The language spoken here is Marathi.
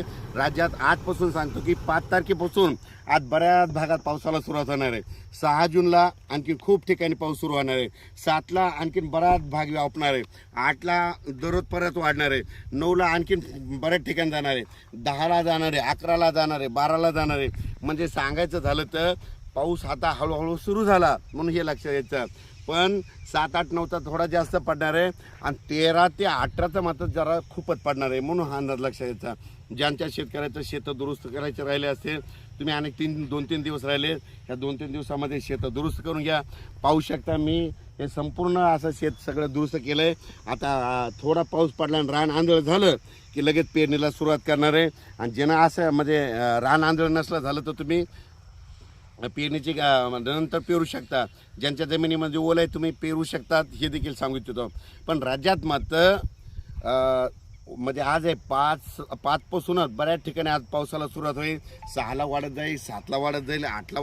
राज्यात आजपासून सांगतो की पाच तारखेपासून आज बऱ्याच भागात पावसाला सुरुवात होणार आहे. सहा जूनला आणखी खूप ठिकाणी पाऊस सुरू होणार आहे. सातला आणखीन बराच भाग व्यापणार आहे. आठला दररोज परत वाढणार आहे. नऊला आणखीन बऱ्याच ठिकाणी जाणार आहे. दहाला जाणार आहे अकराला जाणार आहे बाराला जाणार आहे. म्हणजे सांगायचं झालं तर पाऊस आता हळूहळू सुरू झाला म्हणून हे लक्षात यायचं पण सात आठ नऊचा थोडा जास्त पडणार आहे आणि तेरा ते अठराचा मात्र जरा खूपच पडणार आहे म्हणून हा अंदाज लक्षात यायचा ज्यांच्या शेतकऱ्याचं शेतं दुरुस्त करायचे राहिले असेल तुम्ही अनेक तीन दोन तीन दिवस राहिले या दोन तीन दिवसामध्ये शेतं दुरुस्त करून घ्या. पाहू शकता मी हे संपूर्ण असं शेत सगळं दुरुस्त केलं आहे आता थोडा पाऊस पडला आणि रान आंधळ झालं की लगेच पेरणीला सुरुवात करणार आहे. आणि ज्यांना असं म्हणजे रान आंधळ नसलं झालं तर तुम्ही पेरणीची गा- नंतर पेरू शकता. ज्यांच्या जमिनीमध्ये ओल आहे तुम्ही पेरू शकतात हे देखील सांगू इच्छितो. पण राज्यात मात्र म्हणजे आज आहे पाच पाचपासूनच बऱ्याच ठिकाणी आज पावसाला सुरुवात होईल. सहाला वाढत जाईल सातला वाढत जाईल आठला